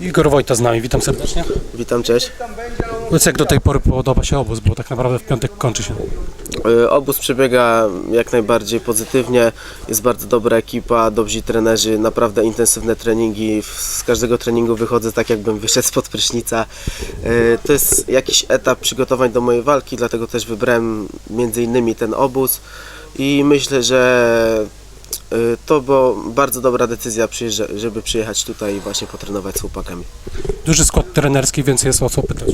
Igor Wojta z nami, witam serdecznie. Witam, cześć. Powiedz jak do tej pory podoba się obóz, bo tak naprawdę w piątek kończy się. Y, Obóz przebiega jak najbardziej pozytywnie. Jest bardzo dobra ekipa, dobrzy trenerzy, naprawdę intensywne treningi. Z każdego treningu wychodzę tak, jakbym wyszedł spod prysznica. Y, To jest jakiś etap przygotowań do mojej walki, dlatego też wybrałem między innymi ten obóz i myślę, że to była bardzo dobra decyzja, żeby przyjechać tutaj i właśnie potrenować z chłopakami. Duży skład trenerski, więc jest o co pytać.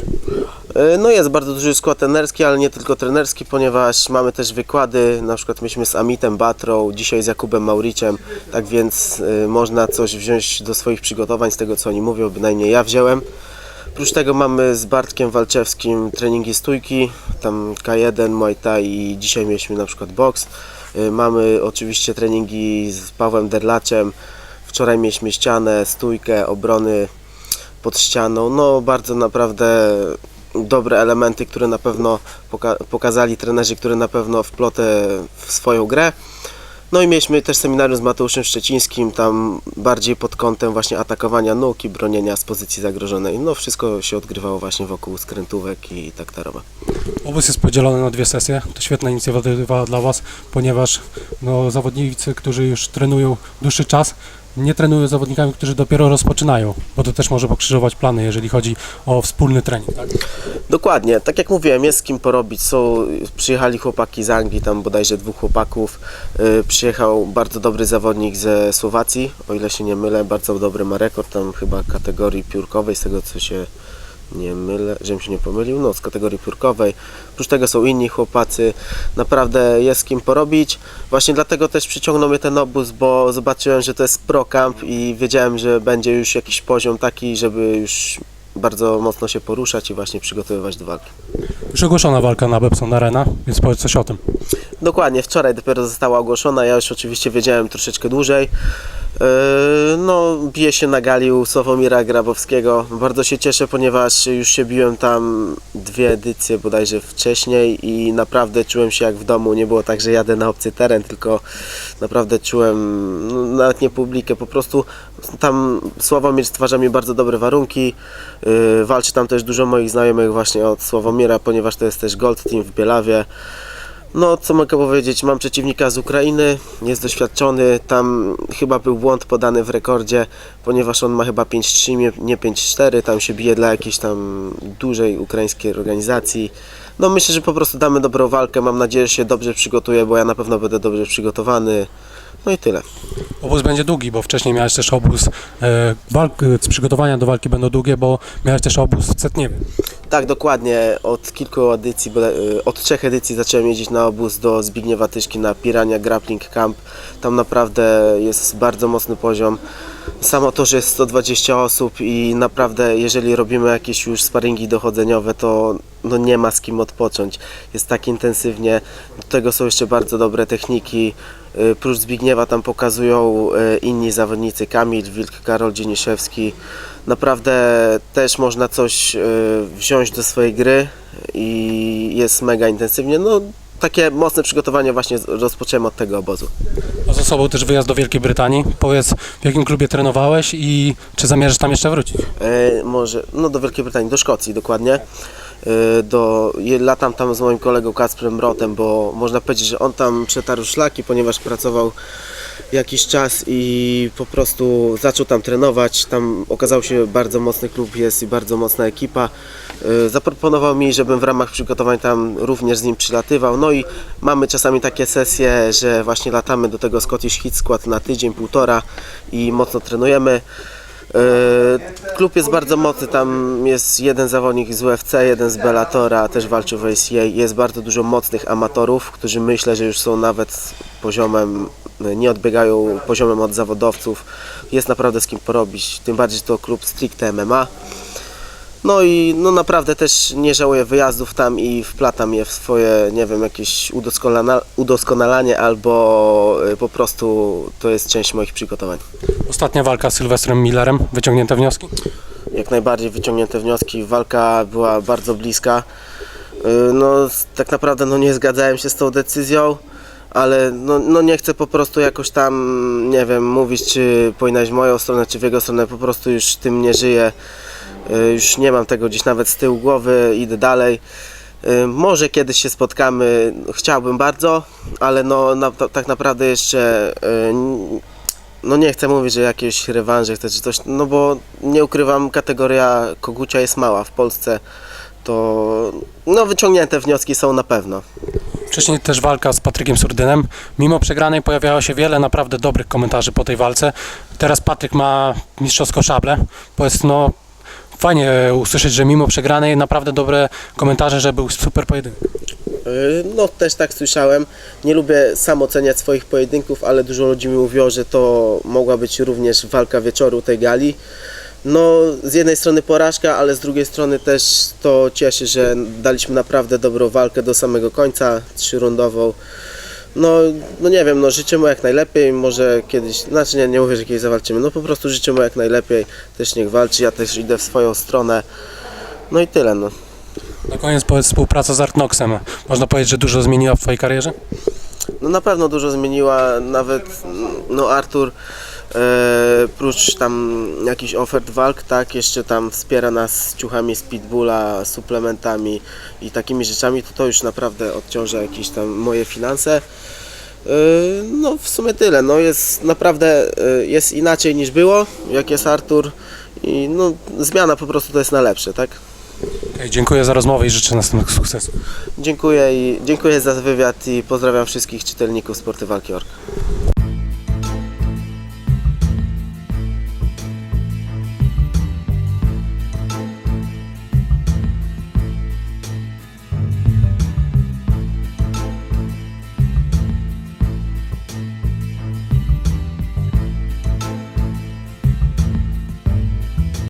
E, No jest bardzo duży skład trenerski, ale nie tylko trenerski, ponieważ mamy też wykłady, na przykład myśmy z Amitem Batrą, dzisiaj z Jakubem Mauriciem, tak więc y, można coś wziąć do swoich przygotowań z tego co oni mówią, bynajmniej ja wziąłem. Oprócz tego mamy z Bartkiem Walczewskim treningi stójki, tam K1, Muay Thai i dzisiaj mieliśmy na przykład boks. Y, Mamy oczywiście treningi z Pawłem Derlaczem, wczoraj mieliśmy ścianę, stójkę, obrony pod ścianą. No bardzo naprawdę dobre elementy, które na pewno poka- pokazali trenerzy, które na pewno wplotę w swoją grę. No i mieliśmy też seminarium z Mateuszem Szczecińskim, tam bardziej pod kątem właśnie atakowania nóg i bronienia z pozycji zagrożonej. No wszystko się odgrywało właśnie wokół skrętówek i taktarowa. Obóz jest podzielony na dwie sesje. To świetna inicjatywa dla Was, ponieważ no, zawodnicy, którzy już trenują dłuższy czas, nie trenują z zawodnikami, którzy dopiero rozpoczynają, bo to też może pokrzyżować plany, jeżeli chodzi o wspólny trening. Tak? Dokładnie, tak jak mówiłem, jest z kim porobić. Są, przyjechali chłopaki z Anglii, tam bodajże dwóch chłopaków. Yy, przyjechał bardzo dobry zawodnik ze Słowacji, o ile się nie mylę, bardzo dobry ma rekord, tam chyba kategorii piórkowej, z tego co się nie mylę, żebym się nie pomylił, no z kategorii piórkowej. Oprócz tego są inni chłopacy, naprawdę jest z kim porobić. Właśnie dlatego też przyciągnął mnie ten obóz, bo zobaczyłem, że to jest pro camp i wiedziałem, że będzie już jakiś poziom taki, żeby już bardzo mocno się poruszać i właśnie przygotowywać do walki. Już ogłoszona walka na Bepson Arena, więc powiedz coś o tym. Dokładnie, wczoraj dopiero została ogłoszona, ja już oczywiście wiedziałem troszeczkę dłużej. Yy, No, biję się na gali u Sławomira Grabowskiego. Bardzo się cieszę, ponieważ już się biłem tam dwie edycje bodajże wcześniej i naprawdę czułem się jak w domu. Nie było tak, że jadę na obcy teren, tylko naprawdę czułem, no, nawet nie publikę, po prostu tam Sławomir stwarza mi bardzo dobre warunki. Yy, Walczy tam też dużo moich znajomych właśnie od Sławomira, ponieważ to jest też Gold Team w Bielawie. No, co mogę powiedzieć, mam przeciwnika z Ukrainy, jest doświadczony, tam chyba był błąd podany w rekordzie, ponieważ on ma chyba 5-3, nie- nie 5-4, tam się bije dla jakiejś tam dużej ukraińskiej organizacji. No myślę, że po prostu damy dobrą walkę, mam nadzieję, że się dobrze przygotuję, bo ja na pewno będę dobrze przygotowany. No i tyle. Obóz będzie długi, bo wcześniej miałeś też obóz, e, walk, e, przygotowania do walki będą długie, bo miałeś też obóz w Cetniewie. Tak, dokładnie. Od kilku edycji, bo, y, od trzech edycji zacząłem jeździć na obóz do Zbigniewa Tyszki na Pirania Grappling Camp. Tam naprawdę jest bardzo mocny poziom. Samo to, że jest 120 osób i naprawdę jeżeli robimy jakieś już sparingi dochodzeniowe, to no nie ma z kim odpocząć. Jest tak intensywnie. Do tego są jeszcze bardzo dobre techniki. Y, Prócz Zbigniewa tam pokazują y, inni zawodnicy, Kamil Wilk, Karol Dzieniszewski. Naprawdę też można coś y, wziąć do swojej gry i jest mega intensywnie. No, takie mocne przygotowanie właśnie rozpocząłem od tego obozu. A za sobą też wyjazd do Wielkiej Brytanii. Powiedz, w jakim klubie trenowałeś i czy zamierzasz tam jeszcze wrócić? E, może, no do Wielkiej Brytanii, do Szkocji dokładnie. E, do, latam tam z moim kolegą Kacprem Rotem, bo można powiedzieć, że on tam przetarł szlaki, ponieważ pracował jakiś czas i po prostu zaczął tam trenować. Tam okazał się bardzo mocny klub jest i bardzo mocna ekipa. E, Zaproponował mi, żebym w ramach przygotowań tam również z nim przylatywał. No i mamy czasami takie sesje, że właśnie latamy do tego Scottish Hit Squad na tydzień, półtora i mocno trenujemy. E, Klub jest bardzo mocny, tam jest jeden zawodnik z UFC, jeden z Bellatora, też walczył w ACA. Jest bardzo dużo mocnych amatorów, którzy myślę, że już są nawet poziomem, nie odbiegają poziomem od zawodowców. Jest naprawdę z kim porobić, tym bardziej, że to klub stricte MMA. No i no naprawdę też nie żałuję wyjazdów tam i wplatam je w swoje, nie wiem, jakieś udoskonala- udoskonalanie albo y, po prostu to jest część moich przygotowań. Ostatnia walka z Sylwestrem Millerem, wyciągnięte wnioski? jak najbardziej wyciągnięte wnioski. Walka była bardzo bliska. Yy, No, tak naprawdę no, nie zgadzałem się z tą decyzją, ale no, no nie chcę po prostu jakoś tam, nie wiem, mówić, czy powinnaś w moją stronę, czy w jego stronę, po prostu już tym nie żyję. Y, Już nie mam tego gdzieś nawet z tyłu głowy, idę dalej. Y, Może kiedyś się spotkamy, chciałbym bardzo, ale no na, tak naprawdę jeszcze y, no nie chcę mówić, że jakieś rewanże chcę czy coś, no bo nie ukrywam, kategoria kogucia jest mała w Polsce, to no wyciągnięte wnioski są na pewno. Wcześniej też walka z Patrykiem Surdynem. Mimo przegranej pojawiało się wiele naprawdę dobrych komentarzy po tej walce. Teraz Patryk ma mistrzowską szablę. Powiedz, no fajnie usłyszeć, że mimo przegranej naprawdę dobre komentarze, że był super pojedynek. Yy, No też tak słyszałem. Nie lubię sam oceniać swoich pojedynków, ale dużo ludzi mi mówiło, że to mogła być również walka wieczoru tej gali. No z jednej strony porażka, ale z drugiej strony też to cieszy, że daliśmy naprawdę dobrą walkę do samego końca, trzyrundową. No, no nie wiem, no życzę mu jak najlepiej, może kiedyś, znaczy nie, nie mówię, że kiedyś zawalczymy, no po prostu życzę mu jak najlepiej, też niech walczy, ja też idę w swoją stronę. No i tyle, no. Na koniec powiedz współpraca z Artnoxem. Można powiedzieć, że dużo zmieniła w Twojej karierze? No na pewno dużo zmieniła, nawet no Artur e, prócz tam jakichś ofert walk, tak, jeszcze tam wspiera nas ciuchami z Pitbulla, suplementami i takimi rzeczami, to to już naprawdę odciąża jakieś tam moje finanse. E, No w sumie tyle, no jest naprawdę e, jest inaczej niż było, jak jest Artur i no zmiana po prostu to jest na lepsze, tak? Okej, dziękuję za rozmowę i życzę następnych sukcesów. Dziękuję i dziękuję za wywiad i pozdrawiam wszystkich czytelników Sporty Walki Ork.